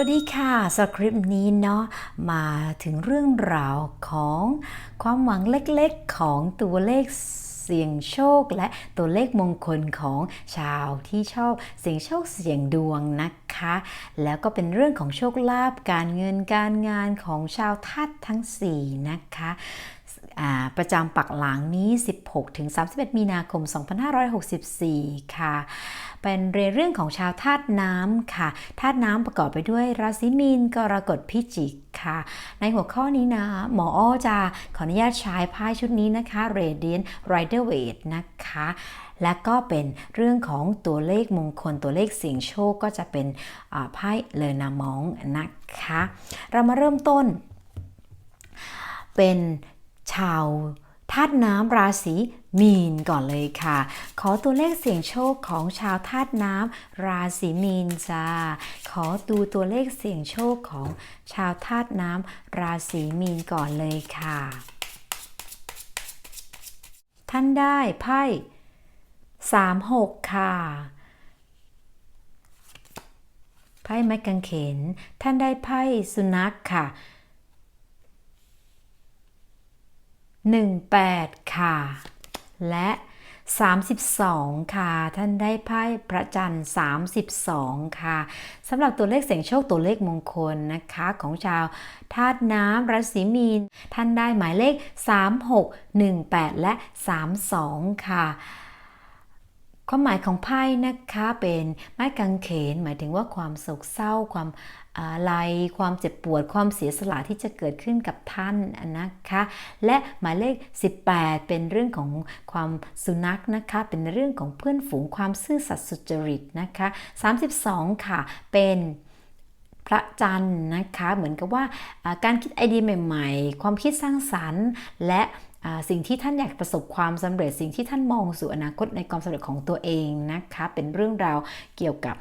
วัสดีค่ะสคริปต์นี้เนาะมาถึงเรื่องราวของความหวังเล็กๆของตัวเลขเสี่ยงโชคและตัวเลขมงคลของชาวที่ชอบเสี่ยงโชคเสี่ยงดวงนะคะ แล้วก็เป็นเรื่องของโชคลาภการเงินการงานของชาวทัดทั้ง 4 นะคะประจำปักหลังนี้ 16-31 มีนาคม 2564 ค่ะ เป็นเรื่องของชาวธาตุน้ำค่ะธาตุน้ำประกอบไปด้วยราศีมีนกรกฎพิจิกค่ะ ในหัวข้อนี้นะ หมออ้อจะขออนุญาตใช้ไพ่ชุดนี้นะคะ Radiant Rider w a i t นะคะ และก็เป็นเรื่องของตัวเลขมงคลตัวเลขเสียงโชคก็จะเป็นไพ่เลนามองนะคะ เรามาเริ่มต้น เป็นชาว ธาตุน้ำราศีมีนก่อนเลยค่ะ ขอตัวเลขเสี่ยงโชคของชาวธาตุน้ำราศีมีนจ้า ขอดูตัวเลขเสี่ยงโชคของชาวธาตุน้ำราศีมีนก่อนเลยค่ะ ท่านได้ไพ่สามหกค่ะไพ่ไม้กางเขน ท่านได้ไพ่สุนัขค่ะ 18 ค่ะ และ 32 ค่ะ ท่านได้ไพ่พระจันทร์ 32 ค่ะสำหรับตัวเลขเสียงโชคตัวเลขมงคลนะคะ ของชาวธาตุน้ำราศีมีน ท่านได้หมายเลข 36 18 และ 32 ค่ะ ความหมายของไพ่นะคะเป็นไม้กางเขน หมายถึงว่าความโศกเศร้า ความอะไรความเจ็บปวด ความเสียสละที่จะเกิดขึ้นกับท่านนะคะ และหมายเลข 18 เป็นเรื่องของความสุนัขนะคะ เป็นเรื่องของเพื่อนฝูงความซื่อสัตย์สุจริตนะคะ 32 ค่ะ เป็นพระจันทร์นะคะเหมือนกับว่าการคิดไอเดียใหม่ ๆ ความคิดสร้างสรรค์ และ สิ่งที่ท่านอยากประสบความสำเร็จ สิ่งที่ท่านมองสู่อนาคตในความสำเร็จของตัวเองนะคะ เป็นเรื่องราวเกี่ยวกับ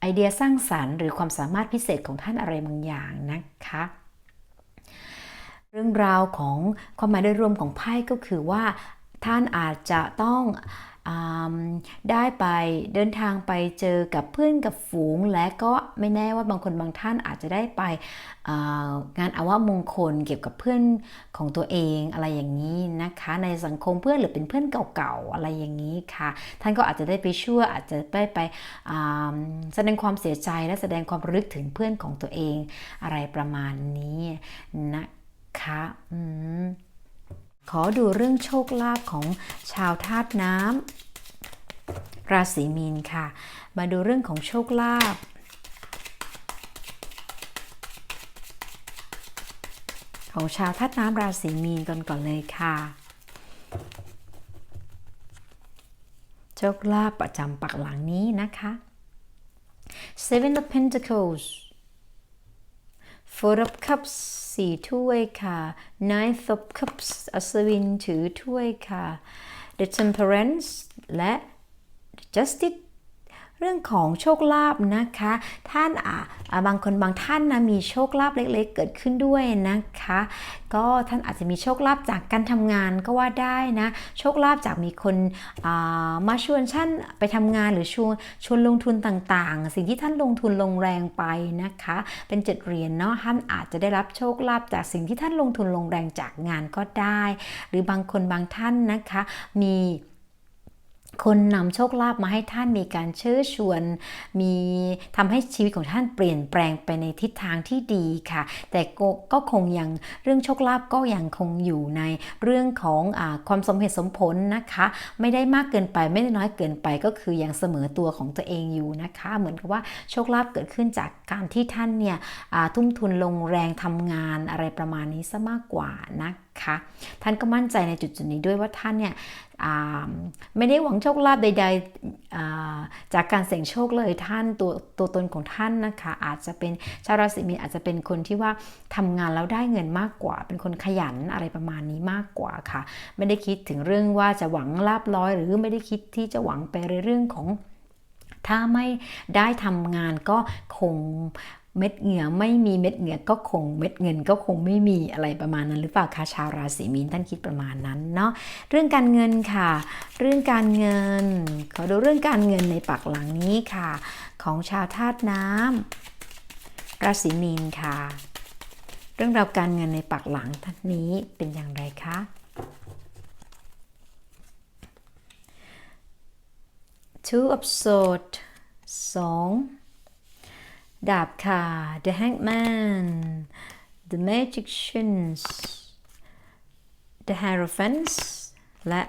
ไอเดียสร้างสรรค์ หรือความสามารถพิเศษของท่านอะไรบางอย่างนะคะเรื่องราวของความหมายโดยรวมของไพ่ก็คือว่าท่านอาจจะต้องได้ไปเดินทางไปเจอกับเพื่อนกับฝูง และก็ไม่แน่ว่าบางคนบางท่านอาจจะได้ไปงานอาวมงคลเกี่ยวกับเพื่อนของตัวเองอะไรอย่างนี้ นะคะ ในสังคมเพื่อนหรือเป็นเพื่อนเก่าๆอะไรอย่างนี้ค่ะ ท่านก็อาจจะได้ไปช่วยอาจจะได้ไปแสดงความเสียใจและแสดงความรึกถึงเพื่อนของตัวเองอะไรประมาณนี้นะคะอืมขอดูเรื่องโชคลาภของชาวธาตุน้ำราศีมีนค่ะ มาดูเรื่องของโชคลาภของชาวธาตุน้ำราศีมีนก่อนก่อนเลยค่ะ โชคลาภประจำปักหลังนี้นะคะ Seven of Pentacles Four of Cups สี่ถ้วยค่ะ Ninth of Cups อัศวินถือถ้วยค่ะ The Temperance และ Justice เรื่องของโชคลาภนะคะ ท่านอ่าบางคนบางท่านนะมีโชคลาภเล็กๆ เกิดขึ้นด้วยนะคะ ก็ท่านอาจจะมีโชคลาภจากการทำงานก็ว่าได้นะ โชคลาภจากมีคนมาชวนท่านไปทำงานหรือชวนชวนลงทุนต่างๆ สิ่งที่ท่านลงทุนลงแรงไปนะคะ เป็นเจ็ดเหรียญเนาะท่านอาจจะได้รับโชคลาภจากสิ่งที่ท่านลงทุนลงแรงจากงานก็ได้ หรือบางคนบางท่านนะคะมี คนนำโชคลาภมาให้ท่านมีการเชิญชวน มีทำให้ชีวิตของท่านเปลี่ยนแปลงไปในทิศทางที่ดีค่ะ แต่ก็คงยังเรื่องโชคลาภก็ยังคงอยู่ในเรื่องของอความสมเหตุสมผลนะคะ ไม่ได้มากเกินไปไม่ได้น้อยเกินไปก็คือยังเสมอตัวของตัวเองอยู่นะคะ เหมือนกับว่าโชคลาภเกิดขึ้นจากการที่ท่านเนี่ยทุ่มทุนลงแรงทำงานอะไรประมาณนี้ซะมากกว่านะคะ ท่านก็มั่นใจในจุดจุดนี้ด้วยว่าท่านเนี่ยไม่ได้หวังโชคลาภใดๆจากการเสี่ยงโชคเลยท่านตัวตัวตนของท่านนะคะ อาจจะเป็นชาวราศีมีนอาจจะเป็นคนที่ว่าทำงานแล้วได้เงินมากกว่า เป็นคนขยันอะไรประมาณนี้มากกว่าค่ะ ไม่ได้คิดถึงเรื่องว่าจะหวังลาบร้อย หรือไม่ได้คิดที่จะหวังไปในเรื่องของถ้าไม่ได้ทำงานก็คง เม็ดเหงื่อไม่มีเม็ดเหงื่อก็คงเม็ดเงินก็คงไม่มีอะไรประมาณนั้นหรือเปล่าคะชาวราศีมีนท่านคิดประมาณนั้นเนาะเรื่องการเงินค่ะ เรื่องการเงิน ขอดูเรื่องการเงินในปักหลังนี้ค่ะ ของชาวธาตุน้ำ ราศีมีนค่ะ เรื่องราวการเงินในปักหลังท่านนี้เป็นอย่างไรคะ2 of Swords ง Dabka, the hangman, the magicians, the hierophants และ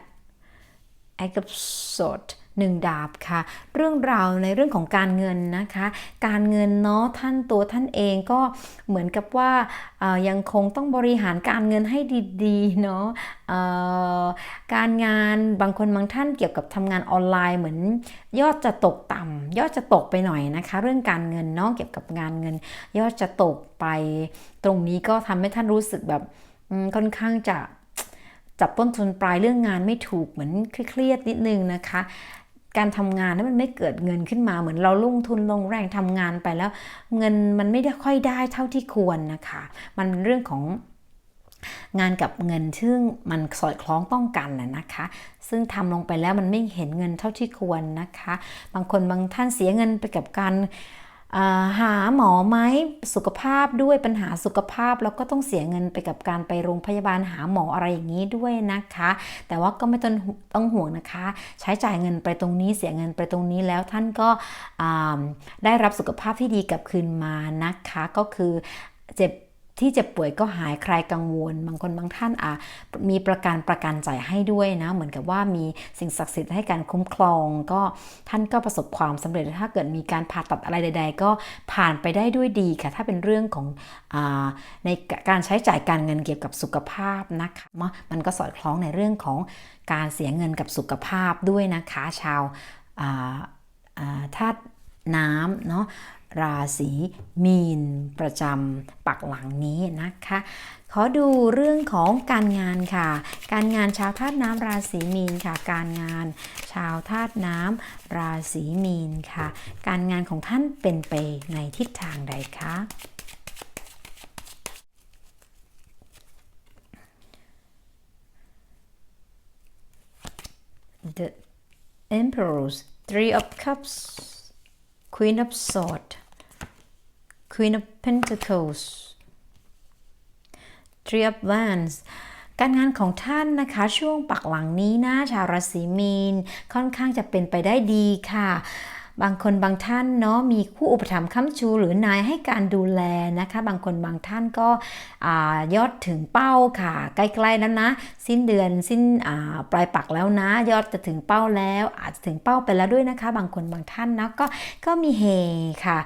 a g a p s o t หนึ่งดาบค่ะ เรื่องราวในเรื่องของการเงินนะคะ การเงินเนาะท่านตัวท่านเองก็เหมือนกับว่ายังคงต้องบริหารการเงินให้ดีๆเนาะการงานบางคนบางท่านเกี่ยวกับทำงานออนไลน์เหมือนยอดจะตกต่ำยอดจะตกไปหน่อยนะคะ เรื่องการเงินเนาะเกี่ยวกับงานเงิน ยอดจะตกไป ตรงนี้ก็ทำให้ท่านรู้สึกแบบค่อนข้างจะจับต้นชนปลายเรื่องงานไม่ถูกเหมือนเครียดนิดนึงนะคะ การทำงานนั้นมันไม่เกิดเงินขึ้นมาเหมือนเราลงทุนลงแรงทำงานไปแล้ว เงินมันไม่ได้ค่อยได้เท่าที่ควรนะคะ มันเป็นเรื่องของงานกับเงินซึ่งมันสอดคล้องต้องกันนะนะคะ ซึ่งทำลงไปแล้วมันไม่เห็นเงินเท่าที่ควรนะคะ บางคนบางท่านเสียเงินไปกับการ หาหมอไหมสุขภาพด้วยปัญหาสุขภาพแล้วก็ต้องเสียเงินไปกับการไปโรงพยาบาลหาหมออะไรอย่างนี้ด้วยนะคะ แต่ว่าก็ไม่ต้องต้องห่วงนะคะ ใช้จ่ายเงินไปตรงนี้เสียเงินไปตรงนี้แล้วท่านก็ได้รับสุขภาพที่ดีกลับคืนมานะคะ ก็คือเจ็บ ที่จ็บป่วยก็หายคลายกังวล บางคนบางท่านอะมีประกันประกันจ่ายให้ด้วยนะ เหมือนกับว่ามีสิ่งศักดิ์สิทธิ์ให้การคุ้มครอง ก็ท่านก็ประสบความสำเร็จถ้าเกิดมีการผ่าตัดอะไรใด ๆ ก็ผ่านไปได้ด้วยดีค่ะ ถ้าเป็นเรื่องของอในการใช้จ่ายการเงินเกี่ยวกับสุขภาพนะคะมันก็สอดคล้องในเรื่องของการเสียเงินกับสุขภาพด้วยนะคะ ชาวอ่า น้ำเนาะราศีมีนประจำปักหลังนี้นะคะ ขอดูเรื่องของการงานค่ะ การงานชาวธาตุน้ำราศีมีนค่ะ การงานชาวธาตุน้ำราศีมีนค่ะ การงานของท่านเป็นไปในทิศทางใดคะ The Emperor's Three of Cups Queen of Swords Queen of Pentacles Three of Wands การงานของท่านนะคะช่วงปักหลังนี้นะชาวราศีมีนค่อนข้างจะเป็นไปได้ดีค่ะ บางคนบางท่านเนาะมีคู่อุปถัมภ์ค้ำชู หรือนายให้การดูแลนะคะ บางคนบางท่านก็ยอดถึงเป้าค่ะ ใกล้ๆแล้วนะ สิ้นเดือนสิ้นปลายปักแล้วนะ ยอดจะถึงเป้าแล้ว อาจจะถึงเป้าไปแล้วด้วยนะคะ บางคนบางท่านนะก็ก็มีเฮค่ะ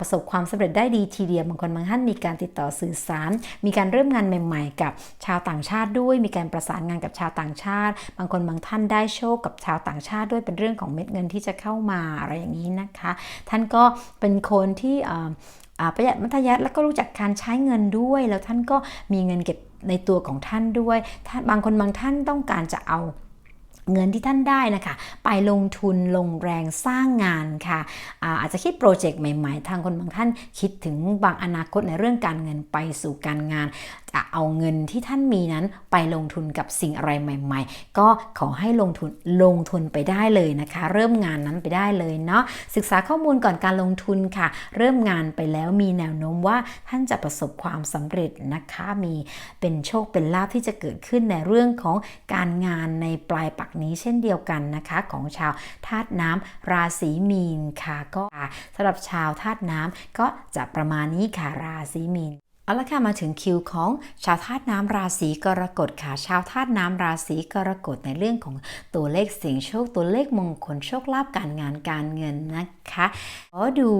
ประสบความสำเร็จได้ดีทีเดียวบางคนบางท่านมีการติดต่อสื่อสาร มีการเริ่มงานใหม่ ๆ กับชาวต่างชาติด้วย มีการประสานงานกับชาวต่างชาติ บางคนบางท่านได้โชคกับชาวต่างชาติด้วยเป็นเรื่องของเม็ดเงินที่จะเข้ามาอะไรอย่างนี้นะคะ ท่านก็เป็นคนที่ประหยัดมัธยัติแล้วก็รู้จักการใช้เงินด้วย แล้วท่านก็มีเงินเก็บในตัวของท่านด้วยท่านบางคนบางท่านต้องการจะเอาเงินที่ท่านได้นะคะ ไปลงทุนลงแรงสร้างงานค่ะอาอาจจะคิดโปรเจกต์ใหม่ ๆ ทางคนบางท่านคิดถึงบางอนาคตในเรื่องการเงินไปสู่การงาน จะเอาเงินที่ท่านมีนั้นไปลงทุนกับสิ่งอะไรใหม่ ๆ ก็ขอให้ลงทุนลงทุนไปได้เลยนะคะ เริ่มงานนั้นไปได้เลยเนาะศึกษาข้อมูลก่อนการลงทุนค่ะ เริ่มงานไปแล้วมีแนวโน้มว่าท่านจะประสบความสำเร็จนะคะ มีเป็นโชคเป็นลาภที่จะเกิดขึ้นในเรื่องของการงานในปลายปักนี้เช่นเดียวกันนะคะ ของชาวธาตุน้ำราศีมีนค่ะก็สำหรับชาวธาตุน้ำก็จะประมาณนี้ค่ะราศีมีน เอาละค่ะมาถึงคิวของชาวธาตุน้ำราศีกรกฎค่ะ ชาวธาตุน้ำราศีกรกฎในเรื่องของตัวเลขเสียงโชค ตัวเลขมงคลโชคลาภการงานการเงินนะคะขอดู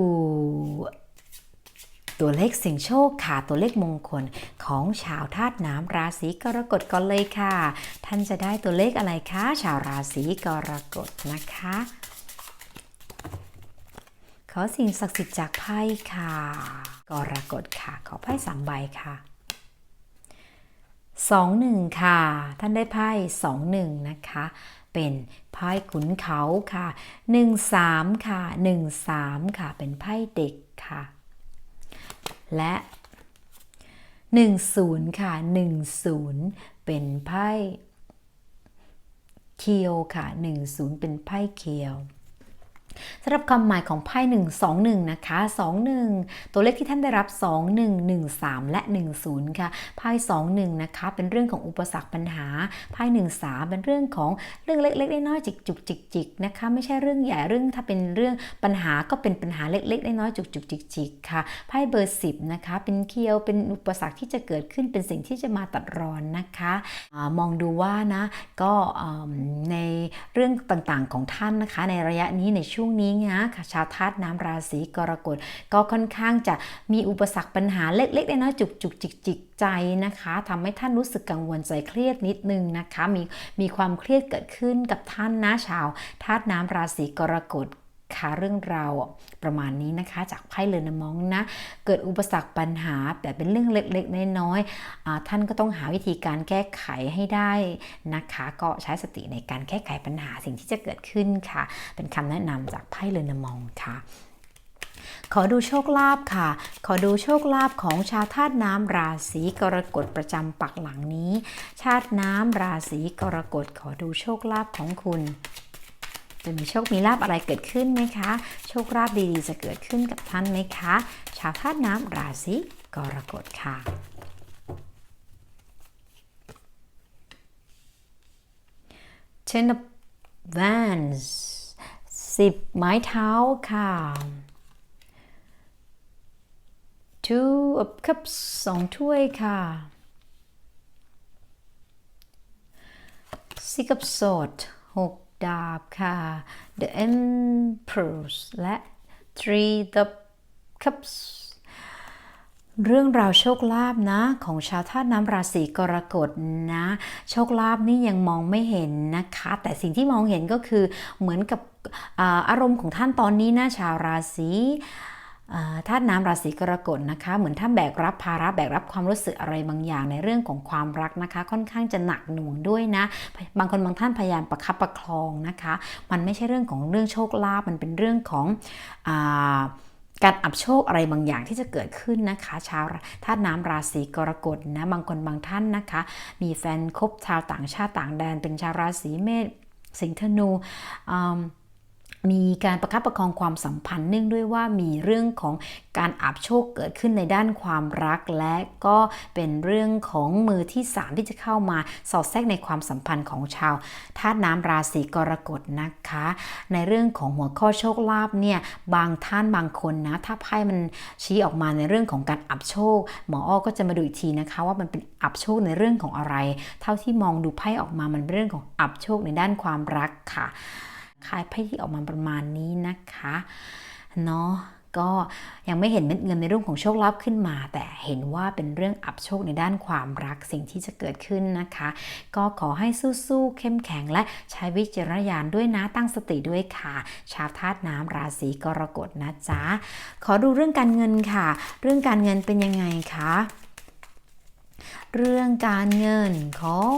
ตัวเลขเสียงโชคค่ะตัวเลขมงคลของชาวธาตุน้ำราศีกรกฎก่อนเลยค่ะ ท่านจะได้ตัวเลขอะไรคะชาวราศีกรกฎนะคะ ขอสิ่งศักดิ์สิทธิ์จากไพ่ค่ะ กรกฎค่ะ ขอไพ่สามใบค่ะสองหนึ่งค่ะ ท่านได้ไพ่สองหนึ่งนะคะ เป็นไพ่ขุนเขาค่ะหนึ่งสามค่ะหนึ่งสามค่ะ เป็นไพ่เด็กค่ะ และหนึ่งศูนย์ค่ะหนึ่งศูนย์เป็นไพ่เคียวค่ะหนึ่งศูนย์เป็นไพ่เคียว สำหรับความหมายของไพ่1 2 1 นะคะ 21 ตัวเลขที่ท่านได้รับ 2 1 1 3 และ 10 ค่ะ ไพ่2 1 นะคะ เป็นเรื่องของอุปสรรคปัญหา ไพ่1 3 เป็นเรื่องของเรื่องเล็กๆน้อยๆจิกจุกจิกจิกนะคะ ไม่ใช่เรื่องใหญ่ เรื่องถ้าเป็นเรื่องปัญหาก็เป็นปัญหาเล็กๆน้อยๆจุกจุกจิกจิกค่ะ ไพ่เบอร์ 10 นะคะ เป็นเคียว เป็นอุปสรรคที่จะเกิดขึ้น เป็นสิ่งที่จะมาตัดรอนนะคะอามองดูว่านะ ก็ใน เรื่องต่างๆของท่านนะคะ ในระยะนี้ในช่วงนี้นะคะชาวธาตุน้ำราศีกรกฎ ก็ค่อนข้างจะมีอุปสรรคปัญหาเล็กๆน้อยๆจุกจุกจิกจิกใจนะคะทำให้ท่านรู้สึกกังวลใจเครียดนิดนึงนะคะ มีมีความเครียดเกิดขึ้นกับท่านนะชาวธาตุน้ำราศีกรกฎ ค่ะเรื่องราวประมาณนี้นะคะจากไพ่เลนมองนะ เกิดอุปสรรคปัญหาแต่เป็นเรื่องเล็กๆน้อยๆท่านก็ต้องหาวิธีการแก้ไขให้ได้นะคะก็ใช้สติในการแก้ไขปัญหาสิ่งที่จะเกิดขึ้นค่ะ เป็นคำแนะนำจากไพ่เลนมองค่ะขอดูโชคลาภค่ะ ขอดูโชคลาภของชาวธาตุน้ำราศีกรกฎประจำปักหลังนี้ ชาติน้ำราศีกรกฎขอดูโชคลาภของคุณ จะมีโชค มีลาบอะไรเกิดขึ้นไหมคะ โชคลาภดีๆ จะเกิดขึ้นกับท่านไหมคะ ชาวธาตุน้ำราศีกรกฎค่ะ Ten of Wands สิบไม้เท้าค่ะ Two of Cups สองถ้วยค่ะ Six of Swords หก ดาบค่ะ The Empress และ Three the Cups เรื่องราวโชคลาภนะ ของชาวธาตุน้ำราศีกรกฎนะ โชคลาภนี่ยังมองไม่เห็นนะคะ แต่สิ่งที่มองเห็นก็คือเหมือนกับอารมณ์ของท่านตอนนี้นะชาวราศี ธาตุน้ำราศีกรกฎนะคะ เหมือนท่าแบกรับภาระแบกรับความรู้สึกอะไรบางอย่างในเรื่องของความรักนะคะ ค่อนข้างจะหนักหน่วงด้วยนะ บางคนบางท่านพยายามประคับประคองนะคะ มันไม่ใช่เรื่องของเรื่องโชคลาภมันเป็นเรื่องของการอับโชคอะไรบางอย่างที่จะเกิดขึ้นนะคะชาวธาตุน้ำราศีกรกฎนะบางคนบางท่านนะคะ มีแฟนคบชาวต่างชาติต่างแดน เป็นชาวราศีเมษสิงห์ธนู มีการประคับประคองความสัมพันธ์เนื่องด้วยว่ามีเรื่องของการอับโชคเกิดขึ้นในด้านความรัก และก็เป็นเรื่องของมือที่ 3 ที่จะเข้ามาสอดแทรกในความสัมพันธ์ของชาวธาตุน้ำราศีกรกฎนะคะ ในเรื่องของหัวข้อโชคลาภเนี่ยบางท่านบางคนนะ ถ้าไพ่มันชี้ออกมาในเรื่องของการอับโชค หมออ้อก็จะมาดูอีกทีนะคะ ว่ามันเป็นอับโชคในเรื่องของอะไร เท่าที่มองดูไพ่ออกมามันเป็นเรื่องของอับโชคในด้านความรักค่ะ คลายไพ่ที่ออกมาประมาณนี้นะคะเนาะก็ยังไม่เห็นเม็ดเงินในเรื่องของโชคลาภขึ้นมา แต่เห็นว่าเป็นเรื่องอับโชคในด้านความรักสิ่งที่จะเกิดขึ้นนะคะ ก็ขอให้สู้ๆเข้มแข็งและใช้วิจารณญาณด้วยนะตั้งสติด้วยค่ะ ชาวธาตุน้ำราศีกรกฎนะจ๊ะขอดูเรื่องการเงินค่ะ เรื่องการเงินเป็นยังไงคะ เรื่องการเงินของ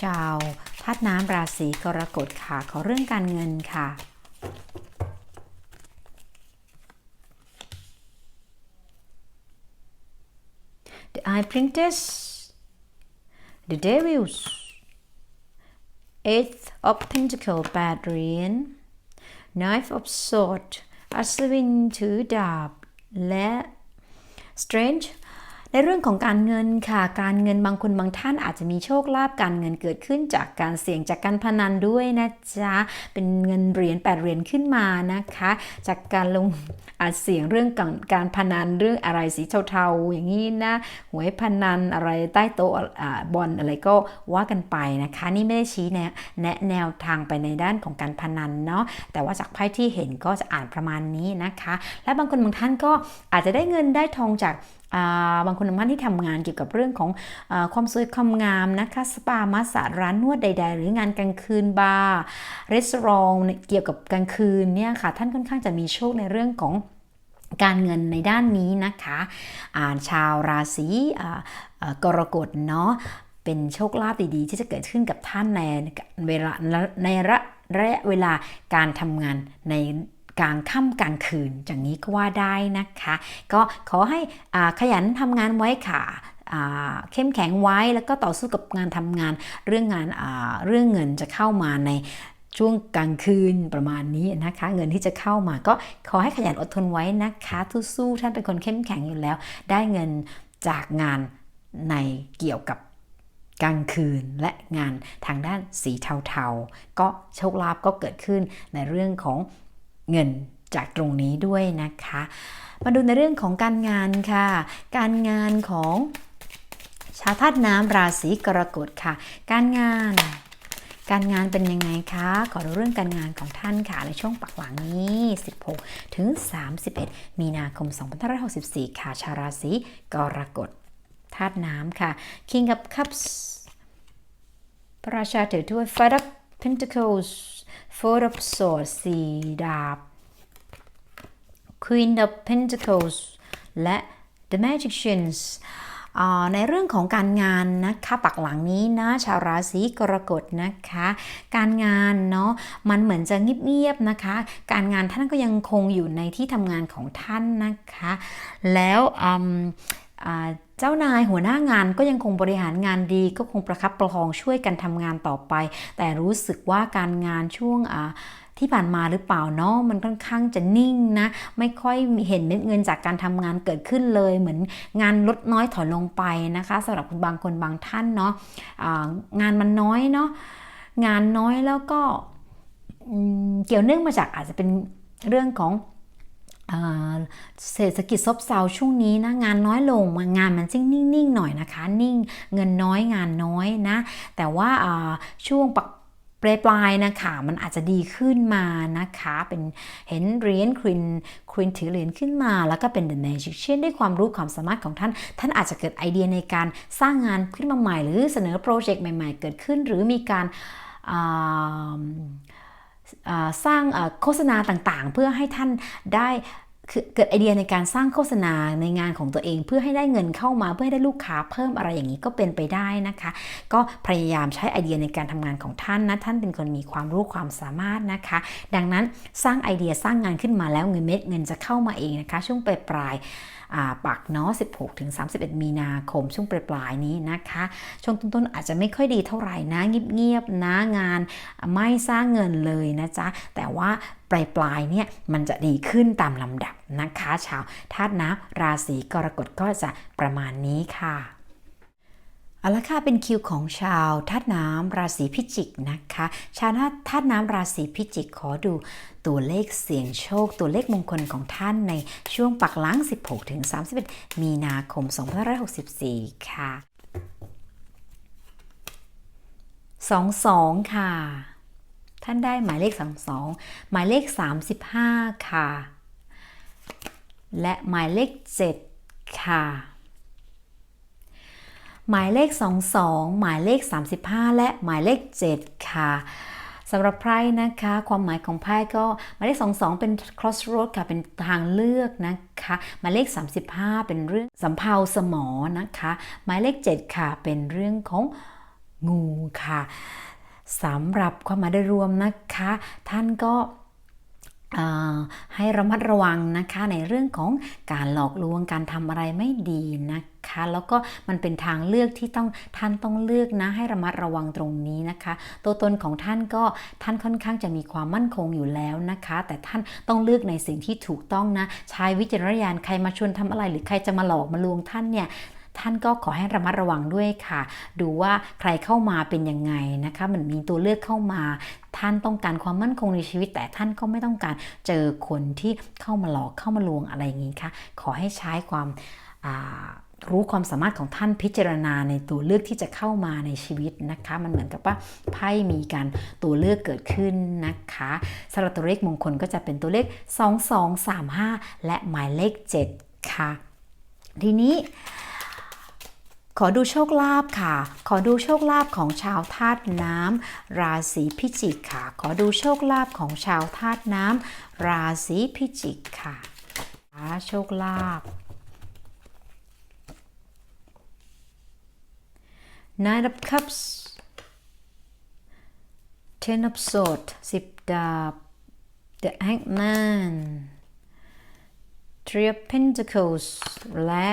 ชาวธาตุน้ำราศีกรกฎค่ะ ขอเรื่องการเงินค่ะ The Eye Princess The Devils Eighth of Pentacle แปดเหรียญ Knife of Sword อัศวินถือดาบ และ Strange ในเรื่องของการเงินค่ะ การเงินบางคนบางท่านอาจจะมีโชคลาภการเงินเกิดขึ้นจากการเสี่ยงจากการพนันด้วยนะจ๊ะ เป็นเงินเหรียญแปดเหรียญขึ้นมานะคะ จากการลงอาจเสี่ยงเรื่องการพนันเรื่องอะไรสีเทาๆอย่างนี้นะ หวยพนันอะไรใต้โต๊ะบอลอะไรก็ว่ากันไปนะคะ นี่ไม่ได้ชี้แนะแนะแนวทางไปในด้านของการพนันเนาะ แต่ว่าจากไพ่ที่เห็นก็จะอ่านประมาณนี้นะคะ และบางคนบางท่านก็อาจจะได้เงินได้ทองจาก บางคนบางท่านที่ทำงานเกี่ยวกับเรื่องของอความสวยความงามนะคะสปามาสาร้านนวดใด ๆ หรืองานกลางคืนบาร์รีสอร์ทเกี่ยวกับกลางคืนเนี่ยค่ะท่านค่อนข้างจะมีโชคในเรื่องของการเงินในด้านนี้นะคะอ่านชาวราศีกรกฎเนาะเป็นโชคลาภดีๆ ที่จะเกิดขึ้นกับท่านในเวลาในระยะเวลาการทำงานใน กลางค่ำกลางคืนอย่างนี้ก็ว่าได้นะคะ ก็ขอให้ขยันทำงานไว้ค่ะเข้มแข็งไว้แล้วก็ต่อสู้กับงานทำงานเรื่องงานเรื่องเงินจะเข้ามาในช่วงกลางคืนประมาณนี้นะคะ เงินที่จะเข้ามาก็ขอให้ขยันอดทนไว้นะคะทุสู้ท่านเป็นคนเข้มแข็งอยู่แล้ว ได้เงินจากงานในเกี่ยวกับกลางคืนและงานทางด้านสีเทาๆ ก็โชคลาภก็เกิดขึ้นในเรื่องของ เงินจากตรงนี้ด้วยนะคะ มาดูในเรื่องของการงานค่ะ การงานของชาวธาตุน้ำราศีกรกฎค่ะ การงาน การงานเป็นยังไงคะ ขอดูเรื่องการงานของท่านค่ะ ในช่วงปักหลังนี้ 16 ถึง 31 มีนาคม 2564 ค่ะชาวราศีกรกฎธาตุน้ำค่ะ King of Cups พระราชาถือถ้วย Five of Pentacles Four of Swords สี่ดาบ Queen of Pentacles และ The Magicians ในเรื่องของการงานนะคะปักหลังนี้นะชาวราศีกรกฎนะคะ การงานเนาะมันเหมือนจะเงียบๆนะคะ การงานท่านก็ยังคงอยู่ในที่ทำงานของท่านนะคะ แล้ว เจ้านายหัวหน้างานก็ยังคงบริหารงานดี ก็คงประคับประคองช่วยกันทำงานต่อไป แต่รู้สึกว่าการงานช่วงอ่าที่ผ่านมาหรือเปล่าเนาะมันค่อนข้างจะนิ่งนะ ไม่ค่อยเห็นเม็ดเงินจากการทำงานเกิดขึ้นเลย เหมือนงานลดน้อยถอยลงไปนะคะสำหรับคุณบางคนบางท่านเนาะะงานมันน้อยเนาะงานน้อยแล้วก็เกี่ยวเนื่องมาจากอาจจะเป็นเรื่องของ เศรษฐกิจซบเซาช่วงนี้นะงานน้อยลงงานมันจิ้งนิ่งๆหน่อยนะคะ นิ่งเงินน้อยงานน้อยนะ แต่ว่าช่วงปักปลายปลายๆนะคะมันอาจจะดีขึ้นมานะคะ เป็นเห็นเหรียญควินควินถือเหรียญขึ้นมา แล้วก็เป็น The Magician ด้วยความรู้ความสามารถของท่าน ท่านอาจจะเกิดไอเดียในการสร้างงานขึ้นมาใหม่ หรือเสนอโปรเจกต์ใหม่ ๆ เกิดขึ้น หรือมีการ สร้างโฆษณาต่างๆ เพื่อให้ท่านได้เกิดไอเดียในการสร้างโฆษณาในงานของตัวเอง เพื่อให้ได้เงินเข้ามาเพื่อให้ได้ลูกค้าเพิ่มอะไรอย่างนี้ก็เป็นไปได้นะคะ ก็พยายามใช้ไอเดียในการทำงานของท่านนะท่านเป็นคนมีความรู้ความสามารถนะคะ ดังนั้นสร้างไอเดียสร้างงานขึ้นมาแล้วเงินเม็ดเงินจะเข้ามาเองนะคะ ช่วงปลายปลาย ปักเนาะ 16 ถึง 31 มีนาคมช่วงปลายๆนี้นะคะ ช่วงต้นๆอาจจะไม่ค่อยดีเท่าไหร่นะเงียบๆนะงานไม่สร้างเงินเลยนะจ๊ะ แต่ว่าปลายปลายๆเนี่ยมันจะดีขึ้นตามลำดับนะคะ ชาวธาตุน้ำราศีกรกฎก็จะประมาณนี้ค่ะ เอาละค่ะเป็นคิวของชาวธาตุน้ำราศีพิจิกนะคะ ชาวธาตุน้ำราศีพิจิกขอดูตัวเลขเสี่ยงโชค ตัวเลขมงคลของท่านในช่วงปักหลัง16 ถึง 31 มีนาคม 2564 ค่ะ 22 ค่ะ ท่านได้หมายเลข 22 หมายเลข 35 ค่ะ และหมายเลข 7 ค่ะ หมายเลข 22 หมายเลข 35 และหมายเลข 7 ค่ะสำหรับไพ่นะคะ ความหมายของไพ่ก็หมายเลข 22 เป็น crossroad ค่ะ เป็นทางเลือกนะคะหมายเลข 35 เป็นเรื่องสำเภาสมอนะคะ หมายเลข 7 ค่ะ เป็นเรื่องของงูค่ะสำหรับความหมายโดยรวมนะคะ ท่านก็ ให้ระมัดระวังนะคะในเรื่องของการหลอกลวงการทำอะไรไม่ดีนะคะแล้วก็มันเป็นทางเลือกที่ต้องท่านต้องเลือกนะให้ระมัดระวังตรงนี้นะคะ ตัวตนของท่านก็ท่านค่อนข้างจะมีความมั่นคงอยู่แล้วนะคะ แต่ท่านต้องเลือกในสิ่งที่ถูกต้องนะใช้วิจารณญาณใครมาชวนทำอะไร หรือใครจะมาหลอกมาลวงท่านเนี่ยท่านก็ขอให้ระมัดระวังด้วยค่ะ ดูว่าใครเข้ามาเป็นยังไงนะคะ มันมีตัวเลือกเข้ามา ท่านต้องการความมั่นคงในชีวิต แต่ท่านก็ไม่ต้องการเจอคนที่เข้ามาหลอกเข้ามาลวงอะไรอย่างนี้คะขอให้ใช้ความรู้ความสามารถของท่านพิจารณาในตัวเลือกที่จะเข้ามาในชีวิตนะคะ มันเหมือนกับว่าไพ่มีการตัวเลือกเกิดขึ้นนะคะสำหรับตัวเลขมงคลก็จะเป็นตัวเลข 2 2 3 5 และหมายเลข 7 ค่ะ ทีนี้ ขอดูโชคลาภค่ะ ขอดูโชคลาภของชาวธาตุน้ำราศีพิจิกค่ะ ขอดูโชคลาภของชาวธาตุน้ำราศีพิจิกค่ะหาโชคลาภ Nine of Cups Ten of Swords สิบดาบ The Hangman Three of Pentacles และ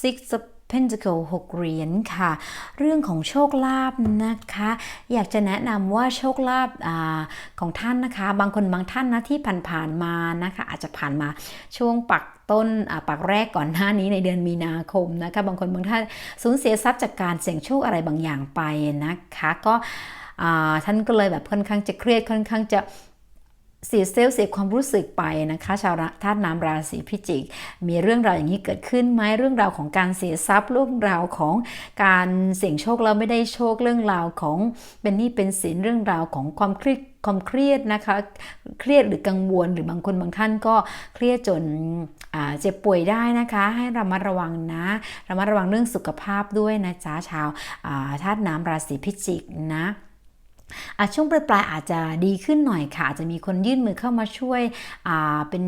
Six of Pentacle 6เหรียญค่ะ เรื่องของโชคลาภนะคะ อยากจะแนะนำว่าโชคลาภอาของท่านนะคะ บางคนบางท่านนะที่ผ่านๆมานะคะ อาจจะผ่านมาช่วงปักต้นปักแรกก่อนหน้านี้ในเดือนมีนาคมนะคะ บางคนบางท่านสูญเสียทรัพย์จากการเสี่ยงโชคอะไรบางอย่างไปนะคะ ก็ท่านก็เลยแบบค่อนข้างจะเครียดค่อนข้างจะ เสียเซลล์เสียความรู้สึกไปนะคะชาวธาตุน้ำราศีพิจิก มีเรื่องราวอย่างนี้เกิดขึ้นไหมเรื่องราวของการเสียทรัพย์เรื่องราวของการเสี่ยงโชคแล้วไม่ได้โชคเรื่องราวของเป็นหนี้เป็นสินเรื่องราวของความเครียดความเครียดนะคะเครียดหรือกังวลหรือบางคนบางท่านก็เครียดจนเจ็บป่วยได้นะคะ ให้ระมัดระวังนะระมัดระวังเรื่องสุขภาพด้วยนะจ๊ะชาวอ่าธาตุน้ำราศีพิจิกนะ ช่วงปลายๆอาจจะดีขึ้นหน่อยค่ะอาจจะมีคนยื่นมือเข้ามาช่วยเป็น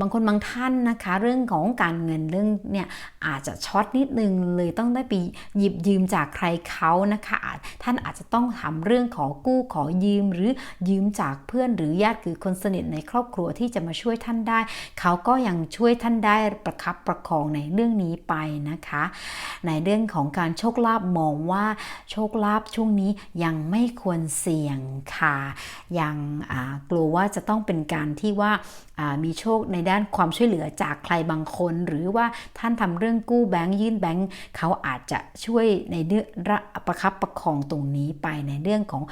บางคนบางท่านนะคะ เรื่องของการเงินเรื่องเนี่ยอาจจะช็อตนิดนึงเลยต้องได้ไปหยิบยืมจากใครเขานะคะท่านอาจจะต้องทำเรื่องขอกู้ขอยืมหรือยืมจากเพื่อนหรือญาติคือคนสนิทในครอบครัวที่จะมาช่วยท่านได้ เขาก็ยังช่วยท่านได้ประคับประคองในเรื่องนี้ไปนะคะ ในเรื่องของการโชคลาภมองว่าโชคลาภช่วงนี้ยังไม่ควรเสี่ยงค่ะยังกลัวว่าจะต้องเป็นการที่ว่าอ่ามีโชคในด้านความช่วยเหลือจากใครบางคน หรือว่าท่านทำเรื่องกู้แบงค์ยื่นแบงค์เขาอาจจะช่วยในเรื่องประคับประคองตรงนี้ไปในเรื่องของ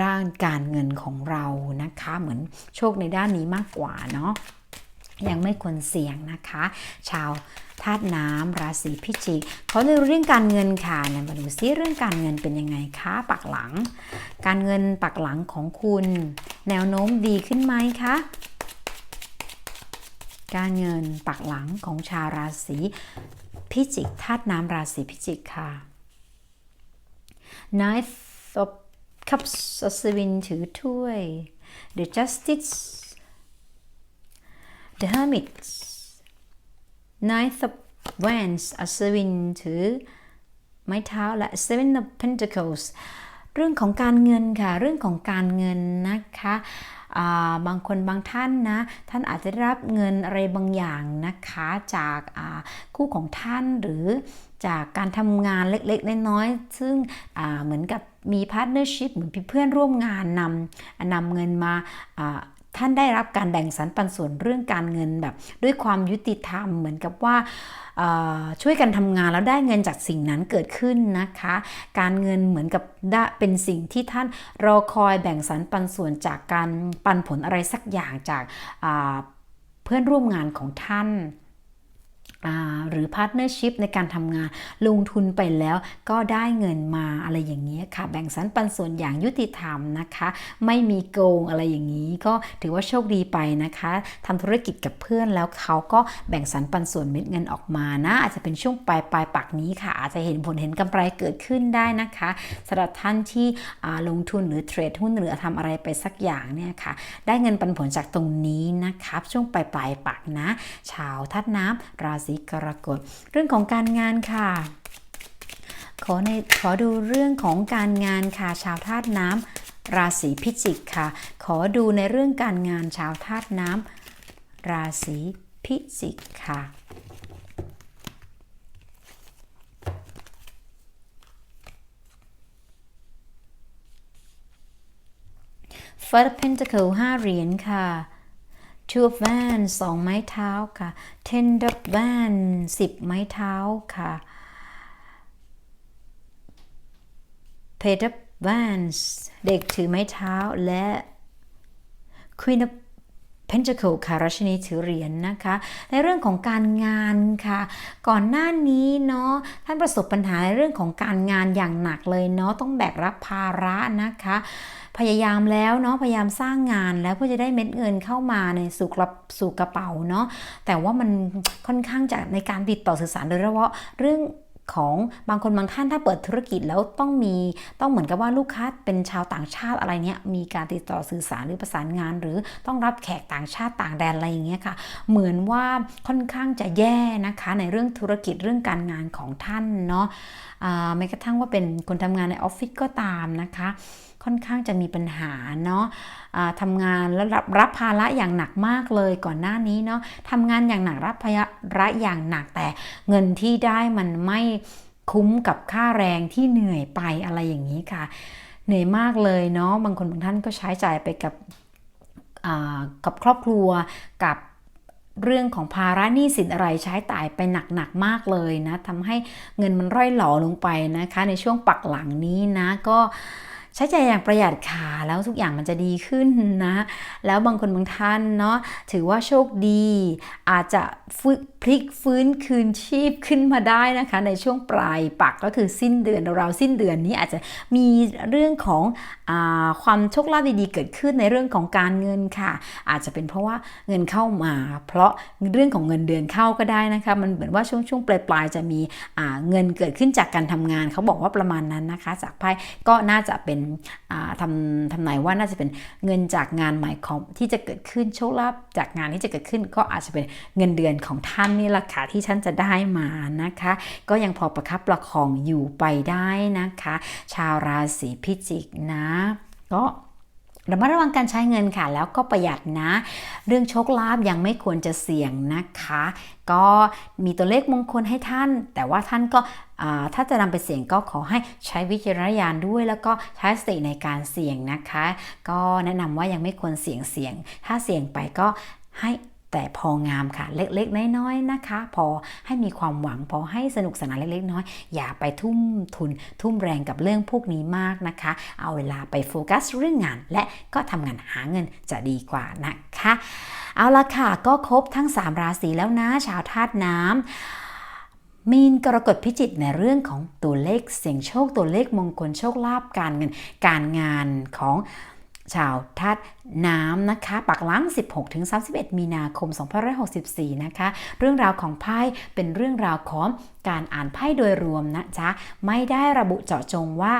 ร่างการเงินของเรานะคะ เหมือนโชคในด้านนี้มากกว่าเนาะยังไม่ควรเสี่ยงนะคะ ชาวธาตุน้ำราศีพิจิกเขาในเรื่องการเงินค่ะเนี่ยมาดูซิเรื่องการเงินเป็นยังไงคะปักหลัง การเงินปักหลังของคุณ แนวโน้มดีขึ้นไหมคะ การเงินปักหลังของชาวราศีพิจิกธาตุน้ำราศีพิจิกค่ะ Knife of Cups อัศวินถือถ้วย The Justice The Hermit Ninth of Wands อัศวินถือไม้เท้าและ Seven of Pentacles เรื่องของการเงินค่ะ เรื่องของการเงินนะคะ บางคนบางท่านนะท่านอาจจะได้รับเงินอะไรบางอย่างนะคะจากาคู่ของท่านหรือจากการทำงานเล็กๆ น้อยๆ ซึ่งเหมือนกับมีพาร์ทเนอร์ชิพเหมือนเพื่อนร่วมงานนำนำเงินมาา ท่านได้รับการแบ่งสรรปันส่วนเรื่องการเงินแบบ ด้วยความยุติธรรมเหมือนกับว่าช่วยกันทำงานแล้วได้เงินจากสิ่งนั้นเกิดขึ้นนะคะ การเงินเหมือนกับได้เป็นสิ่งที่ท่านรอคอยแบ่งสรรปันส่วนจากการปันผลอะไรสักอย่างจากเพื่อนร่วมงานของท่าน หรือพาร์ทเนอร์ชิพในการทำงาน ลงทุนไปแล้วก็ได้เงินมาอะไรอย่างนี้ค่ะ แบ่งสรรปันส่วนอย่างยุติธรรมนะคะ ไม่มีโกงอะไรอย่างนี้ ก็ถือว่าโชคดีไปนะคะทำธุรกิจกับเพื่อนแล้วเขาก็แบ่งสรรปันส่วนเม็ดเงินออกมานะ อาจจะเป็นช่วงปลายปลายปักนี้ค่ะ อาจจะเห็นผลเห็นกำไรเกิดขึ้นได้นะคะสำหรับท่านที่ลงทุนหรือเทรดหุ้นหรือทำอะไรไปสักอย่างเนี่ยค่ะ ได้เงินปันผลจากตรงนี้นะครับช่วงปลายปลายปักนะ ชาวธาตุน้ำราศีกรกฎเรื่องของการงานค่ะ ขอในขอดูเรื่องของการงานค่ะ ชาวธาตุน้ำราศีพิจิกค่ะ ขอดูในเรื่องการงานชาวธาตุน้ำราศีพิจิกค่ะ First Pentacle 5เหรียญค่ะ Two of Wands สองไม้เท้าค่ะ Ten of Wands สิบไม้เท้าค่ะ Page of Wands เด็กถือไม้เท้าและ Queen of Pentacle ค่ะราชินีถือเหรียญนะคะ ในเรื่องของการงานค่ะ ก่อนหน้านี้เนาะท่านประสบปัญหาในเรื่องของการงานอย่างหนักเลยเนาะต้องแบกรับภาระนะคะ พยายามแล้วเนาะพยายามสร้างงานแล้วเพื่อจะได้เม็ดเงินเข้ามาในสู่กระสู่กระเป๋าเนาะแต่ว่ามันค่อนข้างจะในการติดต่อสื่อสารโดยเฉพาะเรื่อง ของบางคนบางท่านถ้าเปิดธุรกิจแล้วต้องมีต้องเหมือนกับว่าลูกค้าเป็นชาวต่างชาติอะไรเนี้ยมีการติดต่อสื่อสารหรือประสานงาน หรือต้องรับแขกต่างชาติต่างแดนอะไรอย่างเงี้ยค่ะ เหมือนว่าค่อนข้างจะแย่นะคะ ในเรื่องธุรกิจเรื่องการงานของท่านเนาะแม้กระทั่งว่าเป็นคนทำงานในออฟฟิศก็ตามนะคะ ค่อนข้างจะมีปัญหาเนาะอ่าทำงานแล้วรับรับภาระอย่างหนักมากเลยก่อนหน้านี้เนาะทำงานอย่างหนักรับภาระอย่างหนักแต่เงินที่ได้มันไม่คุ้มกับค่าแรงที่เหนื่อยไปอะไรอย่างนี้ค่ะ เหนื่อยมากเลยเนาะบางคนบางท่านก็ใช้จ่ายไปกับกับครอบครัวกับเรื่องของภาระหนี้สินอะไรใช้จ่ายไปหนักๆมากเลยนะทำให้เงินมันร่อยหลอลงไปนะคะ ในช่วงปักหลังนี้นะก็ ใช้ใจอย่างประหยัดค่ะแล้วทุกอย่างมันจะดีขึ้นนะ แล้วบางคนบางท่านเนาะถือว่าโชคดี อาจจะฟื้นพลิกฟื้นคืนชีพขึ้นมาได้นะคะ ในช่วงปลายปักก็คือสิ้นเดือนเราสิ้นเดือนนี้อาจจะมีเรื่องของ ความโชคลาภดีๆเกิดขึ้นในเรื่องของการเงินค่ะ อาจจะเป็นเพราะว่าเงินเข้ามา เพราะเรื่องของเงินเดือนเข้าก็ได้นะคะ มันเหมือนว่าช่วงช่วงปลายๆจะมีเงินเกิดขึ้นจากการทำงานเขาบอกว่าประมาณนั้นนะคะ จากไพ่ก็น่าจะเป็นทำทำนายว่าน่าจะเป็นเงินจากงานใหม่ของที่จะเกิดขึ้นโชคลาภจากงานที่จะเกิดขึ้น ก็อาจจะเป็นเงินเดือนของท่านนี่แหละค่ะที่ท่านจะได้มานะคะ ก็ยังพอประคับประคองอยู่ไปได้นะคะ ชาวราศีพิจิกนะก็ระมัดระวังการใช้เงินค่ะ แล้วก็ประหยัดนะ เรื่องโชคลาภยังไม่ควรจะเสี่ยงนะคะ ก็มีตัวเลขมงคลให้ท่าน แต่ว่าท่านก็ถ้าจะนำไปเสี่ยงก็ขอให้ใช้วิจารณญาณด้วย แล้วก็ใช้สติในการเสี่ยงนะคะ ก็แนะนำว่ายังไม่ควรเสี่ยงเสี่ยง ถ้าเสี่ยงไปก็ให้ แต่พองามค่ะ เล็กๆ น้อยๆนะคะ พอให้มีความหวังพอให้สนุกสนานเล็กๆ น้อยๆอย่าไปทุ่มทุน ทุ่มแรงกับเรื่องพวกนี้มากนะคะ เอาเวลาไปโฟกัสเรื่องงาน และก็ทำงานหาเงินจะดีกว่านะคะ เอาละค่ะก็ครบทั้ง 3 ราศีแล้วนะ ชาวธาตุน้ำมีนกรกฎพิจิตในเรื่องของตัวเลขเสียงโชคตัวเลขมงคลโชคลาภการเงินการงานของ ชาวธาตุน้ำนะคะ ปักหลัง16-31 มีนาคม 2564 นะคะ เรื่องราวของไพ่เป็นเรื่องราวของการอ่านไพ่โดยรวมนะจ๊ะ ไม่ได้ระบุเจาะจงว่า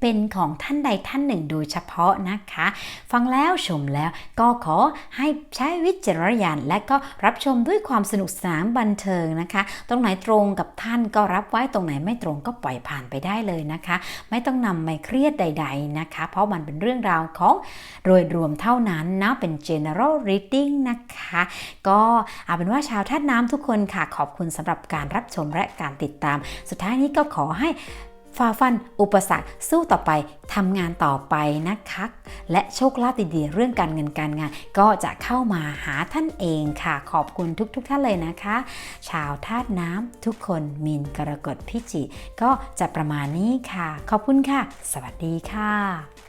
เป็นของท่านใดท่านหนึ่งโดยเฉพาะนะคะ ฟังแล้วชมแล้วก็ขอให้ใช้วิจารณญาณและก็รับชมด้วยความสนุกสนานบันเทิงนะคะ ตรงไหนตรงกับท่านก็รับไว้ตรงไหนไม่ตรงก็ปล่อยผ่านไปได้เลยนะคะ ไม่ต้องนำไปเครียดใด ๆนะคะ เพราะมันเป็นเรื่องราวของโดยรวมเท่านั้นนะเป็น general reading นะคะ ก็เอาเป็นว่าชาวธาตุน้ำทุกคนค่ะขอบคุณสำหรับการรับชมและการติดตาม สุดท้ายนี้ก็ขอให้ ฝ่าฟัน อุปสรรคสู้ต่อไปทำงานต่อไปนะคะและโชคลาภดีๆ เรื่องการเงินการงาน ก็จะเข้ามาหาท่านเองค่ะ ขอบคุณทุกๆทท่านเลยนะคะ ชาวธาตุน้ำทุกคนมินกรกฎพิจิ ก็จะประมาณนี้ค่ะ ขอบคุณค่ะ สวัสดีค่ะ